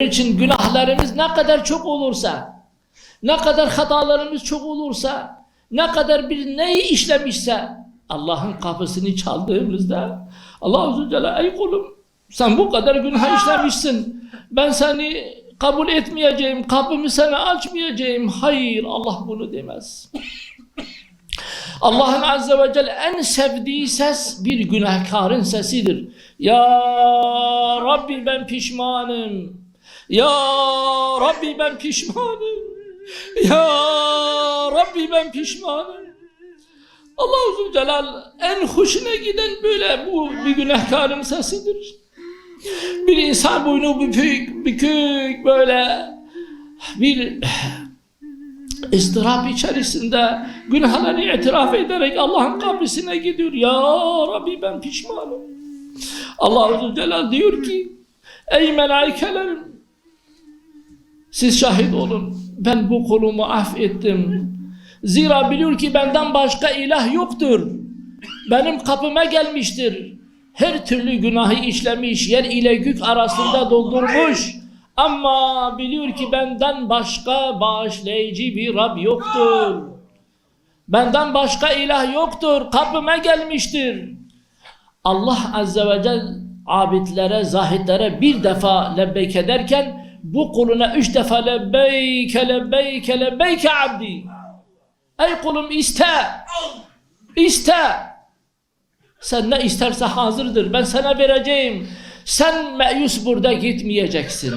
için günahlarımız ne kadar çok olursa, ne kadar hatalarımız çok olursa, ne kadar bir neyi işlemişse Allah'ın kapısını çaldığımızda Allah Azze Celle ey kulum sen bu kadar günah işlemişsin. Ben seni kabul etmeyeceğim, kapımı sana açmayacağım. Hayır Allah bunu demez. Allah'ın Azze ve Celle en sevdiği ses bir günahkarın sesidir. Ya Rabbi ben pişmanım. Ya Rabbi ben pişmanım. Ya Rabbi ben pişmanım. Allah Azze ve Celal en hoşuna giden böyle bu bir günahkarın sesidir. Bir insan boynu bükük, bükük böyle bir ıstırap içerisinde günahlarını itiraf ederek Allah'ın kapısına gidiyor. Ya Rabbi ben pişmanım. Allah Azze ve Celal diyor ki Ey melaikelerim siz şahit olun. Ben bu kulumu affettim. Zira biliyor ki benden başka ilah yoktur. Benim kapıma gelmiştir. Her türlü günahı işlemiş, yer ile gök arasında doldurmuş. Ama biliyor ki benden başka bağışlayıcı bir Rab yoktur. Benden başka ilah yoktur. Kapıma gelmiştir. Allah Azze ve Celle abidlere, zahitlere bir defa lebbeyk ederken bu kuluna üç defa lebbeyke, lebbeyke, lebbeyke abdi. Ey kulum iste. İste. Sen ne isterse hazırdır. Ben sana vereceğim. Sen meyus burada gitmeyeceksin.